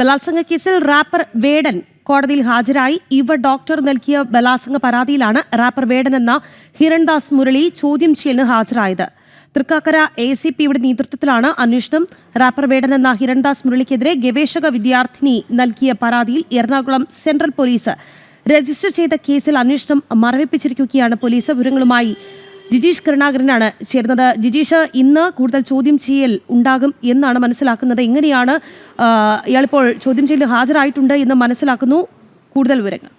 ബലാത്സംഗ കേസിൽ റാപ്പർ വേടൻ കോടതിയിൽ ഹാജരായി. യുവ ഡോക്ടർ നൽകിയ ബലാത്സംഗ പരാതിയിലാണ് റാപ്പർ വേടൻ എന്ന ഹിരൺദാസ് മുരളി ചോദ്യം ചെയ്യലിന് ഹാജരായത്. തൃക്കാക്കര എ സി പിയുടെ നേതൃത്വത്തിലാണ് അന്വേഷണം. റാപ്പർ വേടൻ എന്ന ഹിരൺദാസ് മുരളിക്കെതിരെ ഗവേഷക വിദ്യാർത്ഥിനി നൽകിയ പരാതിയിൽ എറണാകുളം സെൻട്രൽ പോലീസ് രജിസ്റ്റർ ചെയ്ത കേസിൽ അന്വേഷണം മറവിപ്പിച്ചിരിക്കുകയാണ്. പോലീസ് വിവരങ്ങളുമായി ജിജീഷ് കരുണാകരനാണ് ചേരുന്നത്. ജിജീഷ് ഇന്ന് കൂടുതൽ ചോദ്യം ചെയ്യൽ ഉണ്ടാകും എന്നാണ് മനസ്സിലാക്കുന്നത്. എങ്ങനെയാണ് ഇയാളിപ്പോൾ ചോദ്യം ചെയ്യലിൽ ഹാജരായിട്ടുണ്ട് എന്ന് മനസ്സിലാക്കുന്നു. കൂടുതൽ വിവരങ്ങൾ.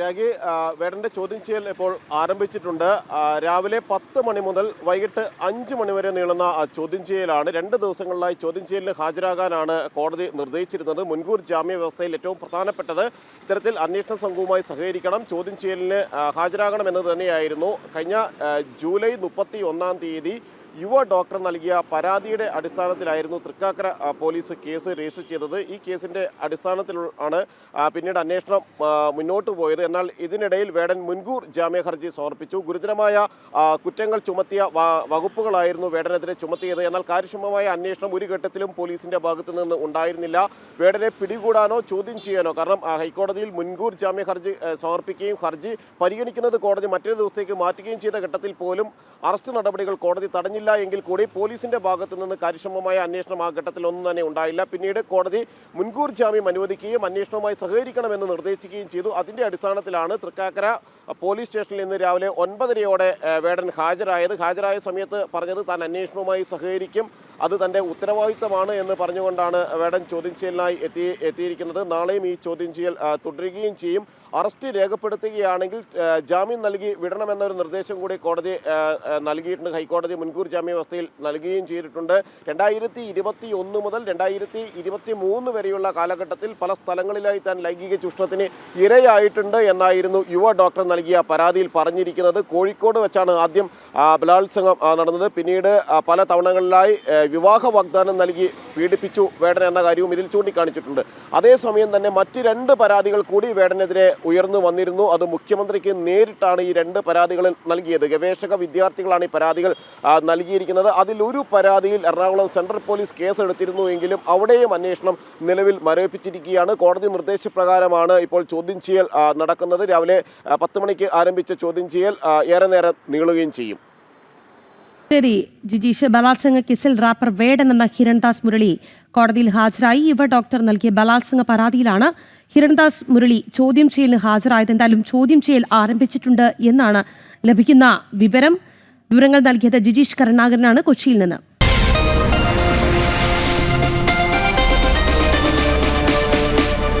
രാഗി വേടന്റെ ചോദ്യം ചെയ്യൽ ഇപ്പോൾ ആരംഭിച്ചിട്ടുണ്ട്. രാവിലെ പത്ത് മണി മുതൽ വൈകിട്ട് അഞ്ച് മണി വരെ നീളുന്ന ചോദ്യം ചെയ്യലാണ്. രണ്ട് ദിവസങ്ങളിലായി ചോദ്യം ചെയ്യലിൽ ഹാജരാകാനാണ് കോടതി നിർദ്ദേശിച്ചിരുന്നത്. മുൻകൂർ ജാമ്യ വ്യവസ്ഥയിൽ ഏറ്റവും പ്രധാനപ്പെട്ടത് ഇത്തരത്തിൽ അന്വേഷണ സംഘവുമായി സഹകരിക്കണം. ചോദ്യം ചെയ്യലിന് ഹാജരാകണമെന്നത് തന്നെയായിരുന്നു. കഴിഞ്ഞ ജൂലൈ മുപ്പത്തി ഒന്നാം തീയതി യുവ ഡോക്ടർ നൽകിയ പരാതിയുടെ അടിസ്ഥാനത്തിലായിരുന്നു തൃക്കാക്കര പോലീസ് കേസ് രജിസ്റ്റർ ചെയ്തത്. ഈ കേസിന്റെ അടിസ്ഥാനത്തിൽ ആണ് പിന്നീട് അന്വേഷണം മുന്നോട്ട് പോയത്. എന്നാൽ ഇതിനിടയിൽ വേടൻ മുൻകൂർ ജാമ്യ ഹർജി സമർപ്പിച്ചു. ഗുരുതരമായ കുറ്റങ്ങൾ ചുമത്തിയ വകുപ്പുകളായിരുന്നു വേടനെതിരെ ചുമത്തിയത്. എന്നാൽ കാര്യക്ഷമമായ അന്വേഷണം ഒരു ഘട്ടത്തിലും പോലീസിന്റെ ഭാഗത്തു നിന്ന് ഉണ്ടായിരുന്നില്ല. വേടനെ പിടികൂടാനോ ചോദ്യം ചെയ്യാനോ കാരണം ഹൈക്കോടതിയിൽ മുൻകൂർ ജാമ്യ ഹർജി സമർപ്പിക്കുകയും ഹർജി പരിഗണിക്കുന്നത് കോടതി മറ്റൊരു ദിവസത്തേക്ക് മാറ്റുകയും ചെയ്ത ഘട്ടത്തിൽ പോലും അറസ്റ്റ് നടപടികൾ കോടതി തടഞ്ഞില്ല എങ്കിൽ കൂടി പോലീസിന്റെ ഭാഗത്തു നിന്ന് കാര്യക്ഷമമായ അന്വേഷണം ആ ഘട്ടത്തിൽ ഒന്നും തന്നെ ഉണ്ടായില്ല. പിന്നീട് കോടതി മുൻകൂർ ജാമ്യം അനുവദിക്കുകയും അന്വേഷണവുമായി സഹകരിക്കണമെന്ന് നിർദ്ദേശിക്കുകയും ചെയ്തു. അതിന്റെ അടിസ്ഥാനത്തിലാണ് തൃക്കാക്കര പോലീസ് സ്റ്റേഷനിൽ ഇന്ന് രാവിലെ ഒൻപതരയോടെ വേടൻ ഹാജരായത്. ഹാജരായ സമയത്ത് പറഞ്ഞത് താൻ അന്വേഷണവുമായി സഹകരിക്കും. അത് തന്റെ ഉത്തരവാദിത്തമാണ് എന്ന് പറഞ്ഞുകൊണ്ടാണ് വേടൻ ചോദ്യം ചെയ്യലിനായി എത്തി എത്തിയിരിക്കുന്നത്. നാളെയും ഈ ചോദ്യം ചെയ്യൽ തുടരുകയും ചെയ്യും. അറസ്റ്റ് രേഖപ്പെടുത്തുകയാണെങ്കിൽ ജാമ്യം നൽകി വിടണമെന്നൊരു നിർദ്ദേശം കൂടി കോടതി നൽകിയിട്ടുണ്ട്. ഹൈക്കോടതി മുൻകൂർ ജാമ്യ വ്യവസ്ഥയിൽ നൽകുകയും ചെയ്തിട്ടുണ്ട്. രണ്ടായിരത്തി ഇരുപത്തി ഒന്ന് മുതൽ രണ്ടായിരത്തി ഇരുപത്തി മൂന്ന് വരെയുള്ള കാലഘട്ടത്തിൽ പല സ്ഥലങ്ങളിലായി താൻ ലൈംഗിക ചൂഷണത്തിന് ഇരയായിട്ടുണ്ട് എന്നായിരുന്നു യുവ ഡോക്ടർ നൽകിയ പരാതിയിൽ പറഞ്ഞിരിക്കുന്നത്. കോഴിക്കോട് വെച്ചാണ് ആദ്യം ബലാത്സംഗം നടന്നത്. പിന്നീട് പല തവണകളിലായി വിവാഹ വാഗ്ദാനം നൽകി പീഡിപ്പിച്ചു വേടന എന്ന കാര്യവും ഇതിൽ ചൂണ്ടിക്കാണിച്ചിട്ടുണ്ട്. അതേസമയം തന്നെ മറ്റ് രണ്ട് പരാതികൾ കൂടി വേടനെതിരെ ഉയർന്നു വന്നിരുന്നു. അത് മുഖ്യമന്ത്രിക്ക് നേരിട്ടാണ് ഈ രണ്ട് പരാതികൾ നൽകിയത്. ഗവേഷക വിദ്യാർത്ഥികളാണ് ഈ പരാതികൾ നൽകിയിരിക്കുന്നത്. ഒരു പരാതിയിൽ എറണാകുളം സെൻട്രൽ പോലീസ് കേസെടുത്തിരുന്നുവെങ്കിലും അവിടെയും അന്വേഷണം നിലവിൽ മരവിപ്പിച്ചിരിക്കുകയാണ്. കോടതി നിർദ്ദേശപ്രകാരമാണ് ഇപ്പോൾ ചോദ്യം ചെയ്യൽ നടക്കുന്നത്. രാവിലെ പത്ത് മണിക്ക് ആരംഭിച്ച ചോദ്യം ചെയ്യൽ ഏറെ നേരം നീളുകയും ചെയ്യും. ശരി ജിജീഷ് ബലാത്സംഗ കേസിൽ റാപ്പർ വേടൻ എന്ന ഹിരൺദാസ് മുരളി കോടതിയിൽ ഹാജരായി. യുവ ഡോക്ടർ നൽകിയ ബലാത്സംഗ പരാതിയിലാണ് ഹിരൺദാസ് മുരളി ചോദ്യം ചെയ്യലിന് ഹാജരായത്. എന്തായാലും ചോദ്യം ചെയ്യൽ ആരംഭിച്ചിട്ടുണ്ട് എന്നാണ് ലഭിക്കുന്ന വിവരം. വിവരങ്ങൾ നൽകിയത് ജിജീഷ് കരുണാകരനാണ് കൊച്ചിയിൽ നിന്ന്.